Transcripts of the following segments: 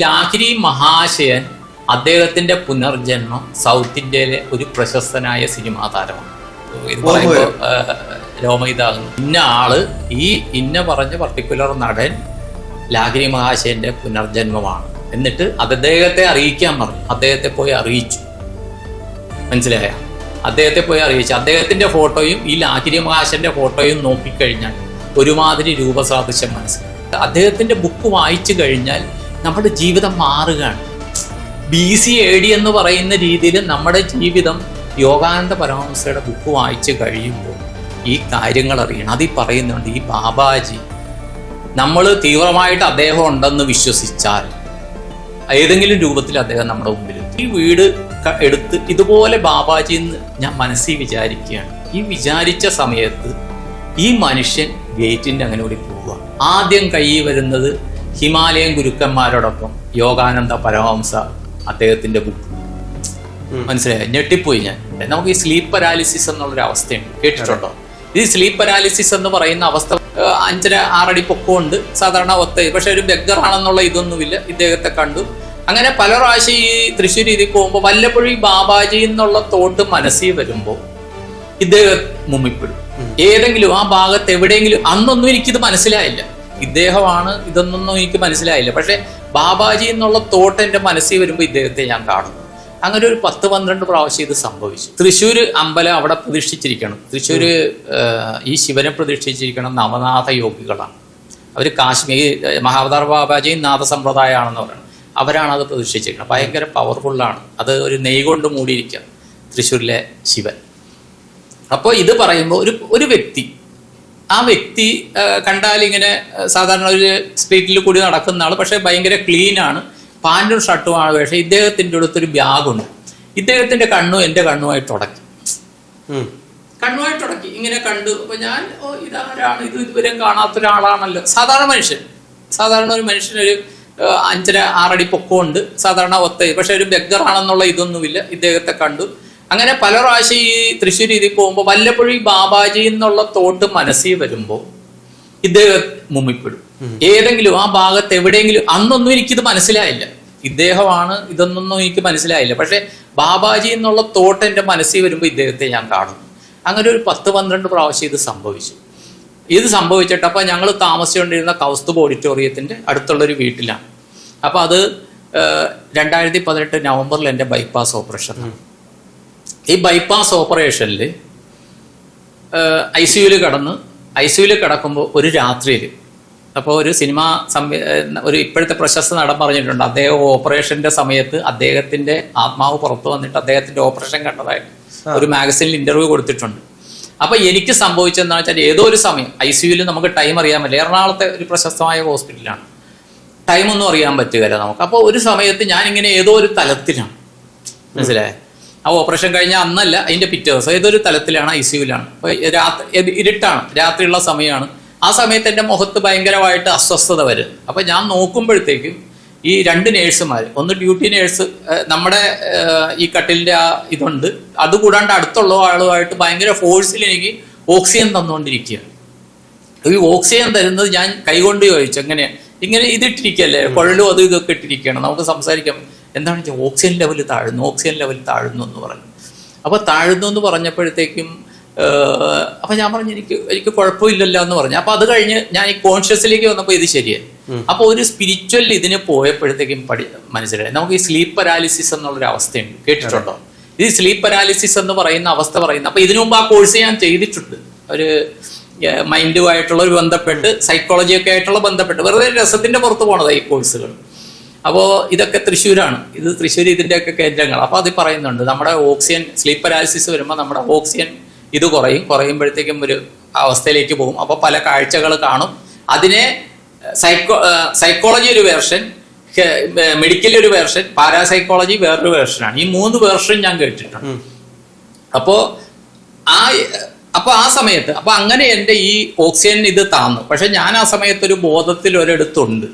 ലാഹിരി മഹാശയൻ അദ്ദേഹത്തിന്റെ പുനർജന്മം സൗത്ത് ഇന്ത്യയിലെ ഒരു പ്രശസ്തനായ സിനിമാ താരമാണ്. ഇത് പറയുമ്പോൾ രോമയിതാകുന്നു. ഇന്ന ആൾ ഈ ഇന്ന പറഞ്ഞ പർട്ടിക്കുലർ നടൻ ലാഹിരി മഹാശയന്റെ പുനർജന്മമാണ്. എന്നിട്ട് അത് അദ്ദേഹത്തെ അറിയിക്കാൻ പറഞ്ഞു. അദ്ദേഹത്തെ പോയി അറിയിച്ചു. മനസ്സിലായ? അദ്ദേഹത്തെ പോയി അറിയിച്ചു. അദ്ദേഹത്തിന്റെ ഫോട്ടോയും ഈ ലാഹിരി മഹാശന്റെ ഫോട്ടോയും നോക്കിക്കഴിഞ്ഞാൽ ഒരുമാതിരി രൂപസാദൃശ്യം മനസ്സിലായി അദ്ദേഹത്തിന്റെ ബുക്ക് വായിച്ചു കഴിഞ്ഞാൽ നമ്മുടെ ജീവിതം മാറുകയാണ്. ബി സി എ ഡി എന്ന് പറയുന്ന രീതിയിൽ നമ്മുടെ ജീവിതം യോഗാനന്ദ പരമഹംസയുടെ ബുക്ക് വായിച്ച് കഴിയുമ്പോൾ ഈ കാര്യങ്ങൾ അറിയണം. അതിൽ പറയുന്നുണ്ട് ഈ ബാബാജി നമ്മൾ തീവ്രമായിട്ട് അദ്ദേഹം ഉണ്ടെന്ന് വിശ്വസിച്ചാൽ ഏതെങ്കിലും രൂപത്തിൽ അദ്ദേഹം നമ്മുടെ മുമ്പിൽ ഈ വീട് എടുത്ത് ഇതുപോലെ ബാബാജി എന്ന് ഞാൻ മനസ്സിൽ വിചാരിക്കുകയാണ്. ഈ വിചാരിച്ച സമയത്ത് ഈ മനുഷ്യൻ ഗേറ്റിന്റെ അങ്ങനെ കൂടി പോവുക. ആദ്യം കൈ വരുന്നത് ഹിമാലയൻ ഗുരുക്കന്മാരോടൊപ്പം യോഗാനന്ദ പരമഹംസ അദ്ദേഹത്തിന്റെ ബുക്ക് മനസ്സിലായി? ഞെട്ടിപ്പോയി ഞാൻ. നമുക്ക് ഈ സ്ലീപ്പ് പരാലിസിസ് എന്നുള്ളൊരു അവസ്ഥയുണ്ട്. കേട്ടിട്ടുണ്ടോ? ഈ സ്ലീപ്പ് പരാലിസിസ് എന്ന് പറയുന്ന അവസ്ഥ അഞ്ചര ആറടി പൊക്കമുണ്ട്. സാധാരണ ഒത്ത പക്ഷെ ഒരു ബെഗർ ആണെന്നുള്ള ഇതൊന്നുമില്ല. ഇദ്ദേഹത്തെ കണ്ടു. അങ്ങനെ പല പ്രാവശ്യം ഈ തൃശ്ശൂർ രീതിക്ക് പോകുമ്പോൾ വല്ലപ്പോഴും ഈ ബാബാജി എന്നുള്ള തോട്ട് മനസ്സിൽ വരുമ്പോൾ ഇദ്ദേഹം മുമ്മിപ്പെടും ഏതെങ്കിലും ആ ഭാഗത്ത് എവിടെയെങ്കിലും അന്നൊന്നും എനിക്കിത് മനസ്സിലായില്ല. ഇദ്ദേഹമാണ് ഇതൊന്നും എനിക്ക് മനസ്സിലായില്ല. പക്ഷേ ബാബാജി എന്നുള്ള തോട്ട് എന്റെ മനസ്സിൽ വരുമ്പോൾ ഇദ്ദേഹത്തെ ഞാൻ കാണുന്നു അങ്ങനെ ഒരു പത്ത് പന്ത്രണ്ട് പ്രാവശ്യം ഇത് സംഭവിച്ചു. തൃശ്ശൂർ അമ്പലം അവിടെ പ്രതിഷ്ഠിച്ചിരിക്കണം. തൃശ്ശൂർ ഈ ശിവനെ പ്രതിഷ്ഠിച്ചിരിക്കണം നവനാഥ യോഗികളാണ്. അവർ കാശ്മീർ മഹാവതാർ ബാബാജിയും നാഥസമ്പ്രദായമാണെന്ന് പറയുന്നത് അവരാണ് അത് പ്രതിഷ്ഠിച്ചിരിക്കുന്നത്. ഭയങ്കര പവർഫുള്ളാണ് അത് ഒരു നെയ് കൊണ്ട് മൂടിയിരിക്കുക തൃശ്ശൂരിലെ ശിവൻ. അപ്പോൾ ഇത് പറയുമ്പോൾ ഒരു ഒരു വ്യക്തി ആ വ്യക്തി കണ്ടാൽ ഇങ്ങനെ സാധാരണ ഒരു സ്ട്രീറ്റിൽ കൂടി നടക്കുന്ന ആൾ പക്ഷേ ഭയങ്കര ക്ലീൻ ആണ്. പാന്റും ഷർട്ടുമാണ് പക്ഷേ ഇദ്ദേഹത്തിന്റെ അടുത്തൊരു ബാഗുണ്ട് ഇദ്ദേഹത്തിന്റെ കണ്ണും എന്റെ കണ്ണുമായിട്ട് ഉടക്കി കണ്ണുമായിട്ട് ഉടക്കി ഇങ്ങനെ കണ്ടു. അപ്പൊ ഞാൻ ഓ ഇതാരാണ്? ഇത് ഇതുവരെ കാണാത്ത ഒരാളാണല്ലോ. സാധാരണ മനുഷ്യൻ. സാധാരണ ഒരു മനുഷ്യനൊരു അഞ്ചര ആറടി പൊക്കമുണ്ട്. സാധാരണ ഒത്ത പക്ഷെ ഒരു ബെഗറാണെന്നുള്ള ഇതൊന്നുമില്ല. ഇദ്ദേഹത്തെ കണ്ടു. അങ്ങനെ പല പ്രാവശ്യം ഈ തൃശ്ശൂർ രീതിയിൽ പോകുമ്പോൾ വല്ലപ്പോഴും ഈ ബാബാജി എന്നുള്ള തോട്ട് മനസ്സിൽ വരുമ്പോൾ ഇദ്ദേഹം മുമ്മിപ്പെടും ഏതെങ്കിലും ആ ഭാഗത്ത് എവിടെയെങ്കിലും അന്നൊന്നും എനിക്കിത് മനസ്സിലായില്ല. ഇദ്ദേഹമാണ് ഇതൊന്നും എനിക്ക് മനസ്സിലായില്ല. പക്ഷെ ബാബാജി എന്നുള്ള തോട്ട് എന്റെ മനസ്സിൽ വരുമ്പോൾ ഇദ്ദേഹത്തെ ഞാൻ കാണും. അങ്ങനെ ഒരു പത്ത് പന്ത്രണ്ട് പ്രാവശ്യം ഇത് സംഭവിച്ചു. ഇത് സംഭവിച്ചിട്ട് അപ്പോൾ ഞങ്ങൾ താമസിച്ചുകൊണ്ടിരുന്ന കൗസ്തുഭ ഓഡിറ്റോറിയത്തിന്റെ അടുത്തുള്ളൊരു വീട്ടിലാണ്. അപ്പോൾ അത് രണ്ടായിരത്തി പതിനെട്ട് നവംബറിൽ എന്റെ ബൈപ്പാസ് ഓപ്പറേഷനാണ്. ഈ ബൈപ്പാസ് ഓപ്പറേഷനിൽ ഐ സിയുയിൽ കിടന്ന് ഐ സിയുയിൽ കിടക്കുമ്പോൾ ഒരു രാത്രിയിൽ അപ്പോൾ ഒരു സിനിമ ഒരു ഇപ്പോഴത്തെ പ്രശസ്ത നടൻ പറഞ്ഞിട്ടുണ്ട്. അദ്ദേഹം ഓപ്പറേഷന്റെ സമയത്ത് അദ്ദേഹത്തിന്റെ ആത്മാവ് പുറത്തു വന്നിട്ട് അദ്ദേഹത്തിന്റെ ഓപ്പറേഷൻ കണ്ടതായിട്ട് ഒരു മാഗസിനിൽ ഇന്റർവ്യൂ കൊടുത്തിട്ടുണ്ട്. അപ്പൊ എനിക്ക് സംഭവിച്ചതെന്ന് വെച്ചാൽ ഏതോ ഒരു സമയം ഐ സിയുയിൽ നമുക്ക് ടൈം അറിയാൻ പറ്റില്ല. എറണാകുളത്തെ ഒരു പ്രശസ്തമായ ഹോസ്പിറ്റലാണ്. ടൈമൊന്നും അറിയാൻ പറ്റുകയില്ല നമുക്ക്. അപ്പോൾ ഒരു സമയത്ത് ഞാനിങ്ങനെ ഏതോ ഒരു തലത്തിലാണ്. മനസ്സിലായേ? ആ ഓപ്പറേഷൻ കഴിഞ്ഞ അന്നല്ല അതിന്റെ പിറ്റേ ദിവസം. ഏതൊരു തലത്തിലാണ് ഐ സിയുലാണ് അപ്പോൾ രാത്രി ഇരുട്ടാണ്. രാത്രിയുള്ള സമയമാണ്. ആ സമയത്ത് എന്റെ മുഖത്ത് ഭയങ്കരമായിട്ട് അസ്വസ്ഥത വരും. അപ്പോൾ ഞാൻ നോക്കുമ്പോഴത്തേക്കും ഈ രണ്ട് നേഴ്സുമാർ ഒന്ന് ഡ്യൂട്ടി നേഴ്സ് നമ്മുടെ ഈ കട്ടിലിന്റെ ആ ഇതുണ്ട്. അതുകൂടാണ്ട് അടുത്തുള്ള ആളുമായിട്ട് ഭയങ്കര ഫോഴ്സിൽ എനിക്ക് ഓക്സിജൻ തന്നുകൊണ്ടിരിക്കുകയാണ്. ഈ ഓക്സിജൻ തരുന്നത് ഞാൻ കൈകൊണ്ട് ചോദിച്ചു എങ്ങനെയാണ് ഇങ്ങനെ ഇതിട്ടിരിക്കല്ലേ കുഴലും അതും ഇതൊക്കെ ഇട്ടിരിക്കുകയാണ്. നമുക്ക് സംസാരിക്കാം. എന്താണ് വെച്ചാൽ ഓക്സിജൻ ലെവൽ താഴുന്നു ഓക്സിജൻ ലെവൽ താഴുന്നു എന്ന് പറഞ്ഞു. അപ്പോൾ താഴുന്നു എന്ന് പറഞ്ഞപ്പോഴത്തേക്കും അപ്പം ഞാൻ പറഞ്ഞു എനിക്ക് എനിക്ക് കുഴപ്പമില്ലല്ലോ എന്ന് പറഞ്ഞു. അപ്പൊ അത് കഴിഞ്ഞ് ഞാൻ ഈ കോൺഷ്യസിലേക്ക് വന്നപ്പോൾ ഇത് ശരിയായി. അപ്പോൾ ഒരു സ്പിരിച്വൽ ഇതിന് പോയപ്പോഴത്തേക്കും പഠി മനസ്സിലായി. നമുക്ക് ഈ സ്ലീപ്പ് പരാലിസിസ് എന്നുള്ളൊരു അവസ്ഥയുണ്ട്. കേട്ടിട്ടുണ്ടോ? ഈ സ്ലീപ്പ് പരാലിസിസ് എന്ന് പറയുന്ന അവസ്ഥ പറയുന്ന അപ്പൊ ഇതിനു മുമ്പ് ആ കോഴ്സ് ഞാൻ ചെയ്തിട്ടുണ്ട്. ഒരു മൈൻഡുമായിട്ടുള്ള ഒരു ബന്ധപ്പെട്ട് സൈക്കോളജിയൊക്കെ ആയിട്ടുള്ള ബന്ധപ്പെട്ട് വെറുതെ രസത്തിന്റെ പുറത്ത് പോണതാണ് ഈ കോഴ്സുകൾ അപ്പോൾ ഇതൊക്കെ തൃശ്ശൂരാണ്. ഇത് തൃശ്ശൂർ ഇതിന്റെയൊക്കെ കേന്ദ്രങ്ങൾ അപ്പോൾ അത് പറയുന്നുണ്ട്. നമ്മുടെ ഓക്സിജൻ സ്ലീപ്പ് പരാലിസിസ് വരുമ്പോൾ നമ്മുടെ ഓക്സിജൻ ഇത് കുറയും. കുറയുമ്പോഴത്തേക്കും ഒരു അവസ്ഥയിലേക്ക് പോകും. അപ്പോൾ പല കാഴ്ചകൾ കാണും. അതിനെ സൈക്കോ സൈക്കോളജി ഒരു വേർഷൻ മെഡിക്കൽ ഒരു വേർഷൻ പാരാസൈക്കോളജി വേറൊരു വേർഷനാണ്. ഈ മൂന്ന് വേർഷൻ ഞാൻ കേട്ടിട്ടുണ്ട്. അപ്പോൾ ആ അപ്പൊ ആ സമയത്ത് അപ്പൊ അങ്ങനെ എന്റെ ഈ ഓക്സിജൻ ഇത് താന്നു. പക്ഷെ ഞാൻ ആ സമയത്ത് ഒരു ബോധത്തിൽ ഒരിടത്തുണ്ട്.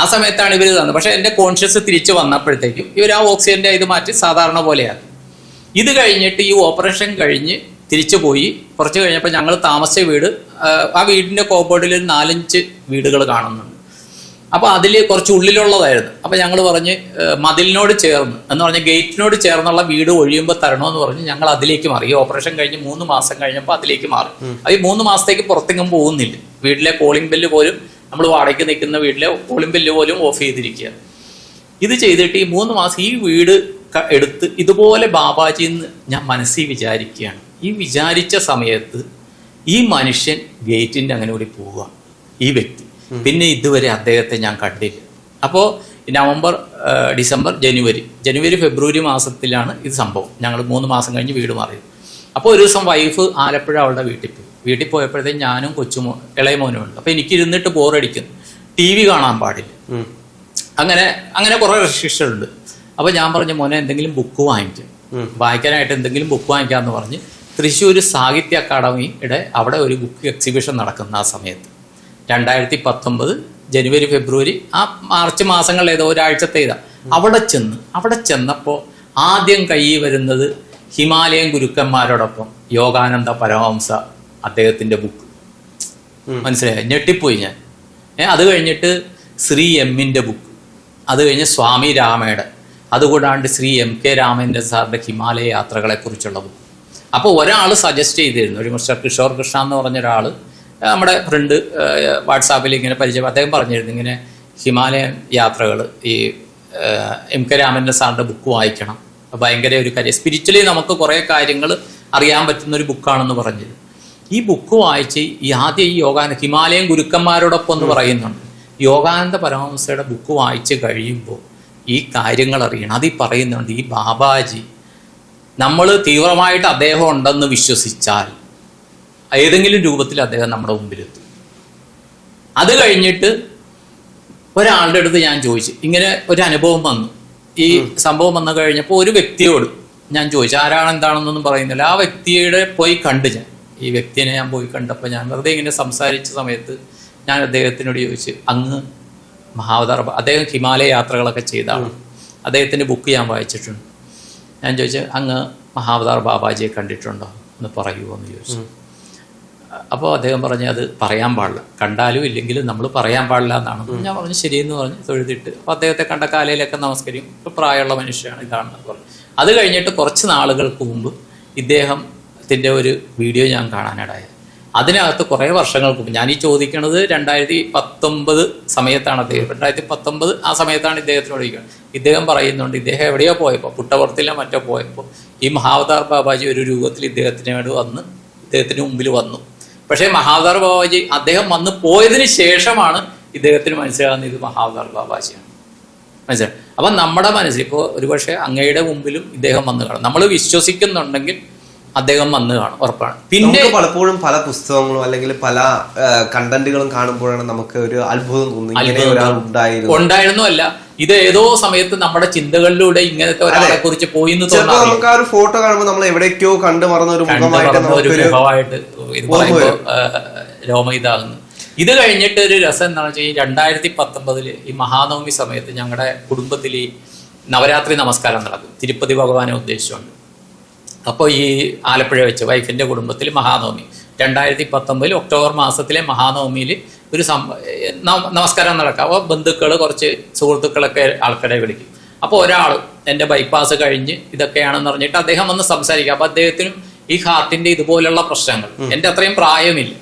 ആ സമയത്താണ് ഇവർ തന്നത്. പക്ഷെ എന്റെ കോൺഷ്യസ് തിരിച്ചു വന്നപ്പോഴത്തേക്കും ഇവർ ആ ഓക്സിജന്റെ ഇത് മാറ്റി സാധാരണ പോലെയാക്കി. ഇത് കഴിഞ്ഞിട്ട് ഈ ഓപ്പറേഷൻ കഴിഞ്ഞ് തിരിച്ചു പോയി. കുറച്ച് കഴിഞ്ഞപ്പോൾ ഞങ്ങൾ താമസിച്ച വീട് ആ, വീടിന്റെ വീടിന്റെ കോമ്പൗണ്ടിൽ നാലഞ്ച് വീടുകൾ കാണുന്നുണ്ട്. അപ്പോൾ അതിൽ കുറച്ച് ഉള്ളിലുള്ളതായിരുന്നു. അപ്പോൾ ഞങ്ങൾ പറഞ്ഞ് മതിലിനോട് ചേർന്ന് എന്ന് പറഞ്ഞ ഗേറ്റിനോട് ചേർന്നുള്ള വീട് ഒഴിയുമ്പോൾ തരണമെന്ന് പറഞ്ഞ് ഞങ്ങൾ അതിലേക്ക് മാറി. ഈ ഓപ്പറേഷൻ കഴിഞ്ഞ് മൂന്ന് മാസം കഴിഞ്ഞപ്പോൾ അതിലേക്ക് മാറി. അത് ഈ മൂന്ന് മാസത്തേക്ക് പുറത്തെങ്ങും പോകുന്നില്ല. വീട്ടിലെ കോളിംഗ് ബെല്ല് പോലും നമ്മൾ വാടകയ്ക്ക് നിൽക്കുന്ന വീട്ടിലെ കോളിംഗ് ബെല്ല് പോലും ഓഫ് ചെയ്തിരിക്കുക. ഇത് ചെയ്തിട്ട് ഈ മൂന്ന് മാസം ഈ വീട് എടുത്ത് ഇതുപോലെ ബാബാജി എന്ന് ഞാൻ മനസ്സിൽ വിചാരിക്കുകയാണ്. ഈ വിചാരിച്ച സമയത്ത് ഈ മനുഷ്യൻ ഗേറ്റിന്റെ അങ്ങനെ കൂടി പോവുക. ഈ വ്യക്തി. പിന്നെ ഇതുവരെ അദ്ദേഹത്തെ ഞാൻ കണ്ടില്ല. അപ്പോൾ നവംബർ ഡിസംബർ ജനുവരി. ജനുവരി ഫെബ്രുവരി മാസത്തിലാണ് ഇത് സംഭവം. ഞങ്ങൾ മൂന്ന് മാസം കഴിഞ്ഞ് വീട് മാറിയത്. അപ്പോൾ ഒരു ദിവസം വൈഫ് ആലപ്പുഴ അവളുടെ വീട്ടിൽ പോയി. വീട്ടിൽ പോയപ്പോഴത്തേക്കും ഞാനും കൊച്ചുമോ ഇളയ മോനും ഉണ്ട്. അപ്പോൾ എനിക്ക് ഇരുന്നിട്ട് ബോറടിക്കുന്നു. ടി വി കാണാൻ പാടില്ല. അങ്ങനെ അങ്ങനെ കുറേ റെസ്ട്രിക്ഷൻ ഉണ്ട്. അപ്പോൾ ഞാൻ പറഞ്ഞു മോനെ എന്തെങ്കിലും ബുക്ക് വാങ്ങിക്കും. വായിക്കാനായിട്ട് എന്തെങ്കിലും ബുക്ക് വാങ്ങിക്കാമെന്ന് പറഞ്ഞ് തൃശ്ശൂർ സാഹിത്യ അക്കാദമിയുടെ അവിടെ ഒരു ബുക്ക് എക്സിബിഷൻ നടക്കുന്ന ആ സമയത്ത്. രണ്ടായിരത്തി പത്തൊമ്പത് ജനുവരി ഫെബ്രുവരി ആ മാർച്ച് മാസങ്ങളിൽ ഏതോ ഒരാഴ്ചത്തെ ഇതാ. അവിടെ ചെന്ന് അവിടെ ചെന്നപ്പോൾ ആദ്യം കൈ വരുന്നത് ഹിമാലയൻ ഗുരുക്കന്മാരോടൊപ്പം യോഗാനന്ദ പരമഹംസ അദ്ദേഹത്തിന്റെ ബുക്ക്. മനസ്സിലായി? ഞെട്ടിപ്പോയി ഞാൻ. അത് കഴിഞ്ഞിട്ട് ശ്രീ എമ്മിന്റെ ബുക്ക് അത് കഴിഞ്ഞ് സ്വാമി രാമയുടെ. അതുകൂടാണ്ട് ശ്രീ എം കെ രാമേന്ദ്രൻ സാറിന്റെ ഹിമാലയ യാത്രകളെക്കുറിച്ചുള്ള ബുക്ക് അപ്പോൾ ഒരാൾ സജസ്റ്റ് ചെയ്തിരുന്നു. ഒരു മിസ്റ്റർ കിഷോർ കൃഷ്ണ എന്ന് പറഞ്ഞ ഒരാൾ നമ്മുടെ ഫ്രണ്ട് വാട്സാപ്പിൽ ഇങ്ങനെ പരിചയം അദ്ദേഹം പറഞ്ഞിരുന്നു ഇങ്ങനെ ഹിമാലയൻ യാത്രകൾ ഈ എം കെ രാമേന്ദ്രൻ സാറിന്റെ ബുക്ക് വായിക്കണം. ഭയങ്കര ഒരു കാര്യം. സ്പിരിച്വലി നമുക്ക് കുറേ കാര്യങ്ങൾ അറിയാൻ പറ്റുന്ന ഒരു ബുക്കാണെന്ന് പറഞ്ഞത് ഈ ബുക്ക് വായിച്ച് ഈ ആദ്യം ഈ യോഗാനന്ദ ഹിമാലയൻ ഗുരുക്കന്മാരോടൊപ്പം എന്ന് പറയുന്നുണ്ട്. യോഗാനന്ദ പരമഹംസയുടെ ബുക്ക് വായിച്ച് കഴിയുമ്പോൾ ഈ കാര്യങ്ങൾ അറിയണം. അതിൽ പറയുന്നുണ്ട് ഈ ബാബാജി നമ്മൾ തീവ്രമായിട്ട് അദ്ദേഹം ഉണ്ടെന്ന് വിശ്വസിച്ചാൽ ഏതെങ്കിലും രൂപത്തിൽ അദ്ദേഹം നമ്മുടെ മുമ്പിലെത്തും. അത് കഴിഞ്ഞിട്ട് ഒരാളുടെ അടുത്ത് ഞാൻ ചോദിച്ചു. ഇങ്ങനെ ഒരു അനുഭവം വന്നു. ഈ സംഭവം വന്നു കഴിഞ്ഞപ്പോൾ ഒരു വ്യക്തിയോട് ഞാൻ ചോദിച്ചു ആരാണ് എന്താണെന്നൊന്നും പറയുന്നില്ല. ആ വ്യക്തിയുടെ പോയി കണ്ടു ഞാൻ. ഈ വ്യക്തിയെ ഞാൻ പോയി കണ്ടപ്പോൾ ഞാൻ വെറുതെ ഇങ്ങനെ സംസാരിച്ച സമയത്ത് ഞാൻ അദ്ദേഹത്തിനോട് ചോദിച്ചു അങ്ങ് മഹാവതാർ അദ്ദേഹം ഹിമാലയ യാത്രകളൊക്കെ ചെയ്താണ് അദ്ദേഹത്തിന്റെ ബുക്ക് ഞാൻ വായിച്ചിട്ടുണ്ട്. ഞാൻ ചോദിച്ചു അങ്ങ് മഹാവതാർ ബാബാജിയെ കണ്ടിട്ടുണ്ടോ? എന്ന് പറയുമോ എന്ന് ചോദിച്ചു അപ്പോൾ അദ്ദേഹം പറഞ്ഞു അത് പറയാൻ പാടില്ല. കണ്ടാലും ഇല്ലെങ്കിലും നമ്മൾ പറയാൻ പാടില്ല എന്നാണ്. ഞാൻ പറഞ്ഞു ശരിയെന്ന് പറഞ്ഞു. തൊഴുതിട്ട് അപ്പോൾ അദ്ദേഹത്തെ കണ്ട കാലയിലൊക്കെ നമസ്കരിക്കും. ഇപ്പോൾ പ്രായമുള്ള മനുഷ്യനാണ് ഇതാണെന്ന് പറഞ്ഞു. അത് കഴിഞ്ഞിട്ട് കുറച്ച് നാളുകൾക്ക് മുമ്പ് ഇദ്ദേഹത്തിന്റെ ഒരു വീഡിയോ ഞാൻ കാണാനിടയായി അതിനകത്ത് കുറേ വർഷങ്ങൾക്ക് ഞാൻ ഈ ചോദിക്കണത് രണ്ടായിരത്തി പത്തൊമ്പത് സമയത്താണ് അദ്ദേഹം. രണ്ടായിരത്തി പത്തൊമ്പത് ആ സമയത്താണ് ഇദ്ദേഹത്തിനോട് ചോദിക്കുന്നത്. ഇദ്ദേഹം പറയുന്നുണ്ട് ഇദ്ദേഹം എവിടെയോ പോയപ്പോൾ പുട്ടപുറത്തിലോ മറ്റോ പോയപ്പോൾ ഈ മഹാവതാർ ബാബാജി ഒരു രൂപത്തിൽ ഇദ്ദേഹത്തിന് വേണ്ടി വന്ന് ഇദ്ദേഹത്തിന് മുമ്പിൽ വന്നു. പക്ഷേ മഹാവതാർ ബാബാജി അദ്ദേഹം വന്ന് പോയതിന് ശേഷമാണ് ഇദ്ദേഹത്തിന് മനസ്സിലാകുന്നത് ഇത് മഹാവതാർ ബാബാജിയാണ്. മനസ്സിലായി? അപ്പം നമ്മുടെ മനസ്സിൽ ഇപ്പോൾ ഒരുപക്ഷെ അങ്ങയുടെ മുമ്പിലും ഇദ്ദേഹം വന്ന് കാണും. നമ്മൾ വിശ്വസിക്കുന്നുണ്ടെങ്കിൽ അദ്ദേഹം വന്ന് കാണും ഉറപ്പാണ്. പിന്നെ പലപ്പോഴും പല പുസ്തകങ്ങളും അല്ലെങ്കിൽ പല കണ്ടന്റുകളും കാണുമ്പോഴാണ് നമുക്ക് ഒരു അത്ഭുതം തോന്നുന്നത്. ഉണ്ടായിരുന്നു. അല്ല ഇത് ഏതോ സമയത്ത് നമ്മുടെ ചിന്തകളിലൂടെ ഇങ്ങനത്തെ ഒരാളെ കുറിച്ച് പോയി എന്ന് തോന്നുന്നു നമുക്ക് ആ ഒരു ഫോട്ടോ കാണുമ്പോൾ നമ്മൾ എവിടേക്കോ കണ്ടു മറന്ന ഒരു മുഖമായിട്ട് രോമ ഇതാകുന്നു. ഇത് കഴിഞ്ഞിട്ട് ഒരു രസം എന്താണെന്ന് വെച്ചാൽ ഈ രണ്ടായിരത്തി പത്തൊമ്പതിൽ ഈ മഹാനവമി സമയത്ത് ഞങ്ങളുടെ കുടുംബത്തിൽ ഈ നവരാത്രി നമസ്കാരം നടക്കും. തിരുപ്പതി ഭഗവാനെ ഉദ്ദേശിച്ചുകൊണ്ട്. അപ്പോൾ ഈ ആലപ്പുഴ വെച്ച് വൈഫിന്റെ കുടുംബത്തിൽ മഹാനവമി. രണ്ടായിരത്തി പത്തൊമ്പതിൽ ഒക്ടോബർ മാസത്തിലെ മഹാനവമിയിൽ ഒരു നമസ്കാരം നടക്കുക അപ്പോൾ ബന്ധുക്കൾ കുറച്ച് സുഹൃത്തുക്കളൊക്കെ ആൾക്കാരെ വിളിക്കും. അപ്പോൾ ഒരാൾ എന്റെ ബൈപ്പാസ് കഴിഞ്ഞ് ഇതൊക്കെയാണെന്ന് പറഞ്ഞിട്ട് അദ്ദേഹം വന്ന് സംസാരിക്കുക അപ്പോൾ അദ്ദേഹത്തിനും ഈ ഹാർട്ടിന്റെ ഇതുപോലുള്ള പ്രശ്നങ്ങൾ. എന്റെ അത്രയും പ്രായമില്ല.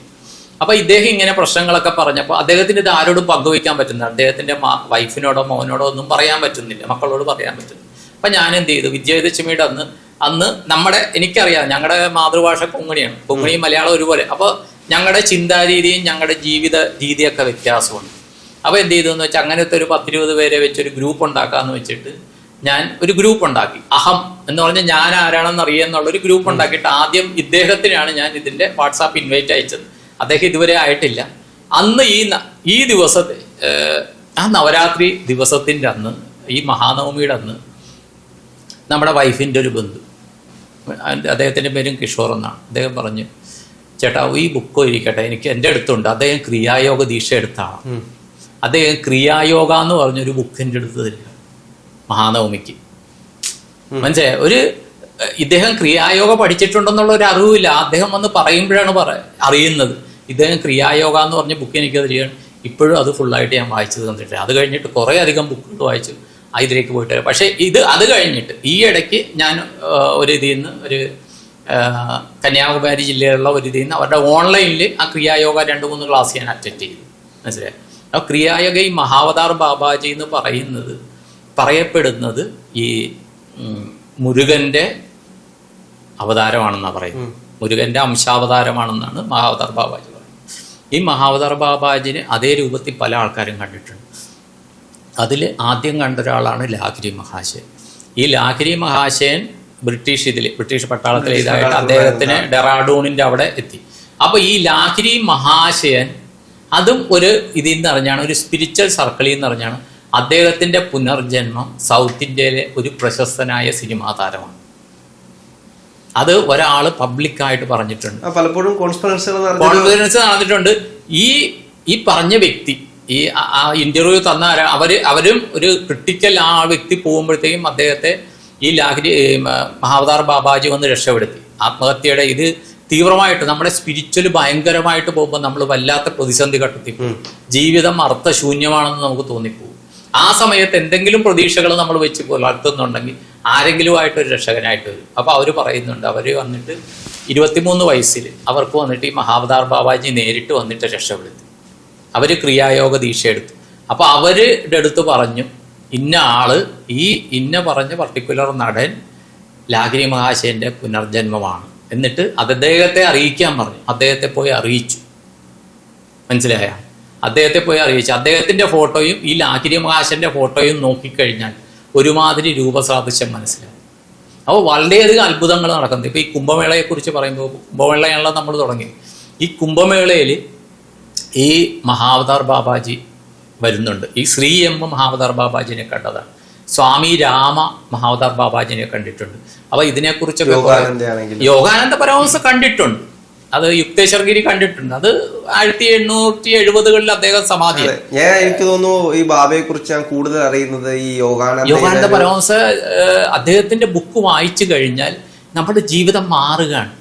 അപ്പോൾ ഇദ്ദേഹം ഇങ്ങനെ പ്രശ്നങ്ങളൊക്കെ പറഞ്ഞപ്പോൾ അദ്ദേഹത്തിന് ഇത് ആരോടും പങ്കുവയ്ക്കാൻ പറ്റുന്നില്ല. അദ്ദേഹത്തിന്റെ വൈഫിനോടോ മോനോടോ ഒന്നും പറയാൻ പറ്റുന്നില്ല. മക്കളോട് പറയാൻ പറ്റുന്നില്ല. അപ്പൊ ഞാൻ എന്ത് ചെയ്തു വിജയദശമിയുടെ അന്ന് അന്ന് നമ്മുടെ എനിക്കറിയാം ഞങ്ങളുടെ മാതൃഭാഷ കൊങ്ങണിയാണ് കൊങ്ങണിയും മലയാളം ഒരുപോലെ. അപ്പോൾ ഞങ്ങളുടെ ചിന്താരീതിയും ഞങ്ങളുടെ ജീവിത രീതിയൊക്കെ വ്യത്യാസമുണ്ട്. അപ്പോൾ എന്ത് ചെയ്തു എന്ന് വെച്ചാൽ അങ്ങനത്തെ ഒരു പത്തിരുപത് പേരെ വെച്ച് ഒരു ഗ്രൂപ്പ് ഉണ്ടാക്കാന്ന് വെച്ചിട്ട് ഞാൻ ഒരു ഗ്രൂപ്പ് ഉണ്ടാക്കി അഹം എന്ന് പറഞ്ഞാൽ ഞാൻ ആരാണെന്ന് അറിയാന്നുള്ള ഒരു ഗ്രൂപ്പ് ഉണ്ടാക്കിയിട്ട് ആദ്യം ഇദ്ദേഹത്തിനാണ് ഞാൻ ഇതിന്റെ വാട്സാപ്പ് ഇൻവൈറ്റ് അയച്ചത്. അദ്ദേഹം ഇതുവരെ ആയിട്ടില്ല. അന്ന് ഈ ഈ ദിവസത്തെ ആ നവരാത്രി ദിവസത്തിന്റെ അന്ന് ഈ മഹാനവമിയുടെ അന്ന് നമ്മുടെ വൈഫിന്റെ ഒരു ബന്ധു. അദ്ദേഹത്തിന്റെ പേരും കിഷോർ എന്നാണ്. അദ്ദേഹം പറഞ്ഞു ചേട്ടാ ഈ ബുക്ക് ഇരിക്കട്ടെ എനിക്ക് എന്റെ അടുത്തുണ്ട്. അദ്ദേഹം ക്രിയായോഗ ദീക്ഷ എടുത്താണ്. അദ്ദേഹം ക്രിയായോഗ എന്ന് പറഞ്ഞൊരു ബുക്ക് എന്റെ അടുത്ത് തരിക. മഹാനവമിക്ക്. മനസ്സിലായ? ഒരു ഇദ്ദേഹം ക്രിയായോഗ പഠിച്ചിട്ടുണ്ടെന്നുള്ള ഒരു അറിവില്ല. അദ്ദേഹം വന്ന് പറയുമ്പോഴാണ് പറ അറിയുന്നത്. ഇദ്ദേഹം ക്രിയായോഗ എന്ന് പറഞ്ഞ ബുക്ക് എനിക്ക് തരികയാണ്. ഇപ്പോഴും അത് ഫുള്ളായിട്ട് ഞാൻ വായിച്ചു തന്നിട്ടില്ല അത് കഴിഞ്ഞിട്ട് കുറേ അധികം ബുക്കുകൾ വായിച്ചു. ഇതിലേക്ക് പോയിട്ട് വരാം. പക്ഷേ ഇത് അത് കഴിഞ്ഞിട്ട് ഈ ഇടയ്ക്ക് ഞാൻ ഒരു ഇതിൽ നിന്ന് ഒരു കന്യാകുമാരി ജില്ലയിലുള്ള ഒരു ഇതിൽ നിന്ന് അവരുടെ ഓൺലൈനിൽ ആ ക്രിയായോഗ രണ്ട് മൂന്ന് ക്ലാസ് ഞാൻ അറ്റൻഡ് ചെയ്തു. മനസ്സിലായി? അപ്പോൾ ക്രിയായോഗ ഈ മഹാവതാർ ബാബാജി എന്ന് പറയുന്നത് പറയപ്പെടുന്നത് ഈ മുരുകന്റെ മുരുകന്റെ അവതാരമാണെന്നാണ് പറയുന്നത്. മുരുകന്റെ അംശാവതാരമാണെന്നാണ് മഹാവതാർ ബാബാജി പറയുന്നത്. ഈ മഹാവതാർ ബാബാജിന് അതേ രൂപത്തിൽ പല ആൾക്കാരും കണ്ടിട്ടുണ്ട്. അതിൽ ആദ്യം കണ്ട ഒരാളാണ് ലാഹിരി മഹാശയൻ. ഈ ലാഹിരി മഹാശയൻ ബ്രിട്ടീഷ് ഇതിൽ ബ്രിട്ടീഷ് പട്ടാളത്തിൽ ഇതായിട്ട് അദ്ദേഹത്തിന് ഡെറാഡൂണിന്റെ അവിടെ എത്തി. അപ്പോൾ ഈ ലാഹിരി മഹാശയൻ അതും ഒരു ഇതിൽ നിന്ന് അറിഞ്ഞാണ് ഒരു സ്പിരിച്വൽ സർക്കിളിൽ നിന്ന് അറിഞ്ഞാണ് അദ്ദേഹത്തിന്റെ പുനർജന്മം സൗത്ത് ഇന്ത്യയിലെ ഒരു പ്രശസ്തനായ സിനിമാ താരമാണ്. അത് ഒരാൾ പബ്ലിക്കായിട്ട് പറഞ്ഞിട്ടുണ്ട്. പലപ്പോഴും കോൺഫറൻസ് നടന്നിട്ടുണ്ട്. ഈ ഈ പറഞ്ഞ വ്യക്തി ഈ ആ- ഇന്റർവ്യൂ തന്ന അവർ അവരും ഒരു ക്രിട്ടിക്കൽ ആ വ്യക്തി പോകുമ്പോഴത്തേക്കും അദ്ദേഹത്തെ ഈ ലാഹരി മഹാവതാർ ബാബാജി വന്ന് രക്ഷപ്പെടുത്തി. ആത്മഹത്യയുടെ ഇത് തീവ്രമായിട്ട് നമ്മുടെ സ്പിരിച്വൽ ഭയങ്കരമായിട്ട് പോകുമ്പോൾ നമ്മൾ വല്ലാത്ത പ്രതിസന്ധി ഘട്ടത്തിൽ. ജീവിതം അർത്ഥശൂന്യമാണെന്ന് നമുക്ക് തോന്നിപ്പോകും. ആ സമയത്ത് എന്തെങ്കിലും പ്രതീക്ഷകൾ നമ്മൾ വെച്ച് പുലർത്തുന്നുണ്ടെങ്കിൽ ആരെങ്കിലുമായിട്ട് ഒരു രക്ഷകനായിട്ട് വരും. അപ്പോൾ അവർ പറയുന്നുണ്ട് അവർ വന്നിട്ട് ഇരുപത്തിമൂന്ന് വയസ്സിൽ അവർക്ക് വന്നിട്ട് ഈ മഹാവതാർ ബാബാജി നേരിട്ട് വന്നിട്ട് രക്ഷപ്പെടുത്തി. അവർ ക്രിയായോഗ ദീക്ഷ എടുത്തു. അപ്പോൾ അവരുടെ അടുത്ത് പറഞ്ഞു ഇന്ന ആൾ ഈ ഇന്ന പറഞ്ഞ പർട്ടിക്കുലർ നടൻ ലാഹിരി മഹാശയന്റെ പുനർജന്മമാണ്. എന്നിട്ട് അദ്ദേഹത്തെ അറിയിക്കാൻ പറഞ്ഞു. അദ്ദേഹത്തെ പോയി അറിയിച്ചു. മനസ്സിലായ? അദ്ദേഹത്തെ പോയി അറിയിച്ചു. അദ്ദേഹത്തിന്റെ ഫോട്ടോയും ഈ ലാഹിരി മഹാശന്റെ ഫോട്ടോയും നോക്കിക്കഴിഞ്ഞാൽ ഒരുമാതിരി രൂപസാദൃശ്യം മനസ്സിലായി അപ്പോൾ വളരെയധികം അത്ഭുതങ്ങൾ നടക്കുന്നത് ഇപ്പോൾ ഈ കുംഭമേളയെ കുറിച്ച് പറയുമ്പോൾ കുംഭമേളയാണല്ലോ നമ്മൾ തുടങ്ങി ഈ കുംഭമേളയിൽ ഈ മഹാവതാർ ബാബാജി വരുന്നുണ്ട്. ഈ ശ്രീ എം മഹാവതാർ ബാബാജിനെ കണ്ടതാണ്. സ്വാമി രാമ മഹാവതാർ ബാബാജിനെ കണ്ടിട്ടുണ്ട്. അപ്പോൾ ഇതിനെക്കുറിച്ച് യോഗാനന്ദ പരമഹംസ കണ്ടിട്ടുണ്ട്. അത് യുക്തേശ്വർഗിരി കണ്ടിട്ടുണ്ട്. അത് ആയിരത്തി എണ്ണൂറ്റി എഴുപതുകളിൽ അദ്ദേഹം സമാധി ഞാൻ എനിക്ക് തോന്നുന്നു ഈ ബാബയെ കുറിച്ച് ഞാൻ കൂടുതൽ അറിയുന്നത് ഈ യോഗാനന്ദ യോഗാനന്ദ പരമഹംസ അദ്ദേഹത്തിന്റെ ബുക്ക് വായിച്ചു കഴിഞ്ഞാൽ നമ്മുടെ ജീവിതം മാറുകയാണ്.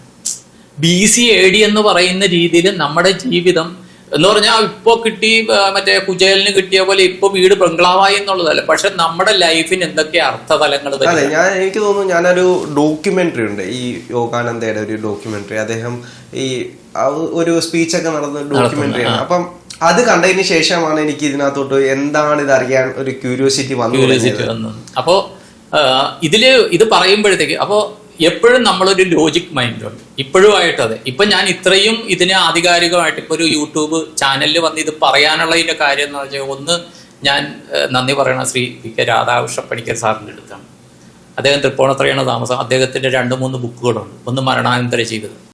ബി സി എ ഡി എന്ന് പറയുന്ന രീതിയിൽ നമ്മുടെ ജീവിതം എന്ന് പറഞ്ഞാൽ ഇപ്പോൾ കിട്ടി മറ്റേ കുചേലിന് കിട്ടിയ പോലെ ഇപ്പൊ വീട് ബംഗ്ലാവായി എന്നുള്ളതല്ല. പക്ഷെ നമ്മുടെ ലൈഫിന് എന്തൊക്കെ അർത്ഥതലങ്ങൾ അതെ ഞാൻ എനിക്ക് തോന്നുന്നു ഞാനൊരു ഡോക്യുമെന്ററി ഉണ്ട്. ഈ യോഗാനന്ദയുടെ ഒരു ഡോക്യുമെന്ററി. അദ്ദേഹം ഈ ഒരു സ്പീച്ചൊക്കെ നടന്ന ഡോക്യുമെന്ററി ആണ്. അപ്പം അത് കണ്ടതിന് ശേഷമാണ് എനിക്ക് ഇതിനകത്തോട്ട് എന്താണ് ഇത് അറിയാൻ ഒരു ക്യൂരിയോസിറ്റി വന്നു അപ്പോ ഇതിൽ ഇത് പറയുമ്പോഴത്തേക്ക് അപ്പോൾ എപ്പോഴും നമ്മളൊരു ലോജിക് മൈൻഡുണ്ട് ഇപ്പോഴുമായിട്ട് അതെ. ഇപ്പൊ ഞാൻ ഇത്രയും ഇതിനെ ആധികാരികമായിട്ട് ഇപ്പൊ ഒരു യൂട്യൂബ് ചാനലിൽ വന്ന് ഇത് പറയാനുള്ളതിന്റെ കാര്യം എന്ന് വെച്ചാൽ ഒന്ന് ഞാൻ നന്ദി പറയണ ശ്രീ പി കെ രാധാകൃഷ്ണ പണിക്കർ സാറിന്റെ അടുത്താണ്. അദ്ദേഹം തൃപ്പൂണിത്തറയാണ് താമസം. അദ്ദേഹത്തിന്റെ രണ്ട് മൂന്ന് ബുക്കുകളുണ്ട് ഒന്ന് മരണാനന്തര ജീവിതം.